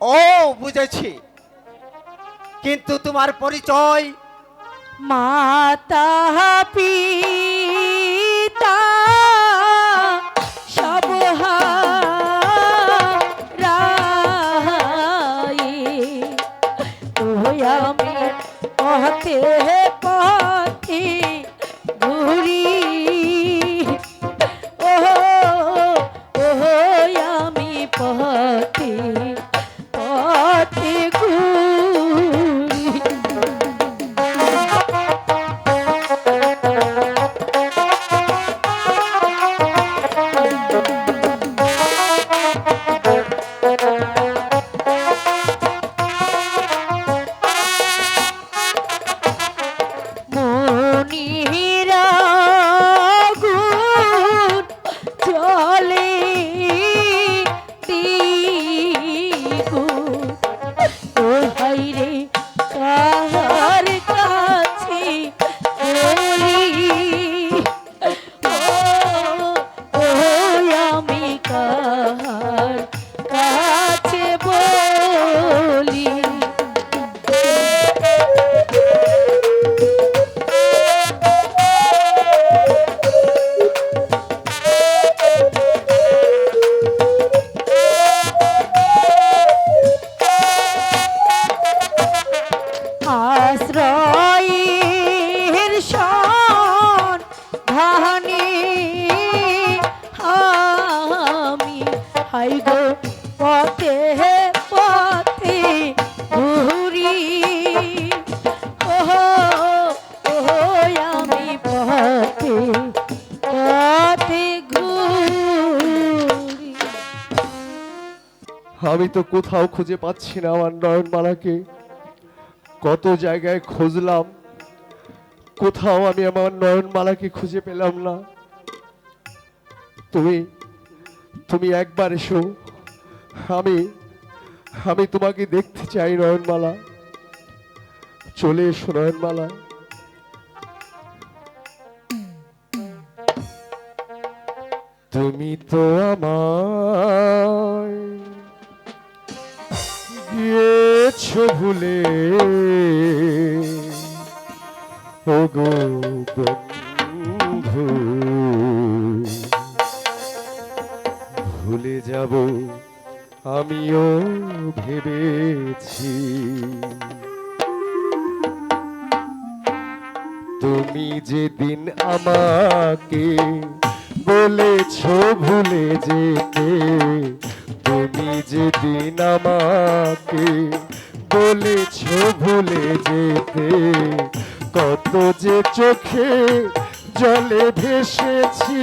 ও বুঝেছি। কিন্তু তোমার পরিচয় মাতা পিতা সব আমি হাই গো, পথে পথে ঘুরি। ওহো ওহো, আমি পথে পথে ঘুরি। আমি তো কোথাও খুঁজে পাচ্ছি না আমার নয়নমালাকে। কত জায়গায় খুঁজলাম, কোথাও আমি আমার নয়নমালাকে খুঁজে পেলাম না। তুমি তুমি একবার এসো। আমি আমি তোমাকে দেখতে চাই নয়নমালা। চলে এসো নয়নমালা। তুমি তো আমার গিয়েছো ভুলে। ও ভুলে যাব, আমিও ভেবেছি। তুমি যেদিন আমাকে বলেছ ভুলে যেতে, তুমি যেদিন আমাকে বলেছ ভুলে যেতে, কত যে চোখে জলে ভেসেছি।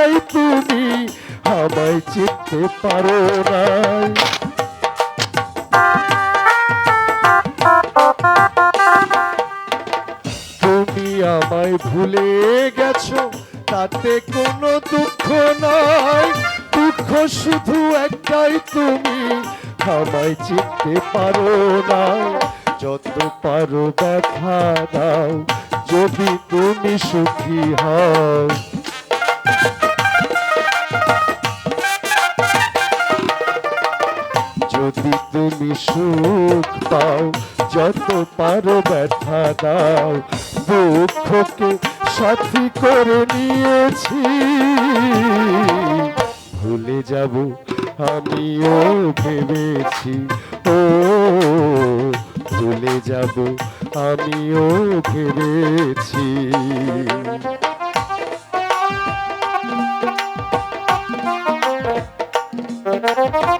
একটাই তুমি, আমায় চিনতে পারো নাই। তুমি আমায় ভুলে গেছো, তাতে কোনো দুঃখ নাই। দুঃখ শুধু একটাই তুমি, আমায় চিনতে পারো না যত পারো ব্যথা দাও, যদি তুমি সুখী হও। যদি তুমি সুখ পাও, যত পারো ব্যথা দাও। দুঃখকে সাথী করে নিয়েছি। ভুলে যাব, আমিও ভেবেছি। ও, ভুলে যাব, আমিও ভেবেছি। তো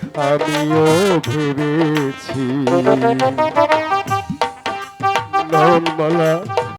আমিও ভেবেছি। নয়নমালা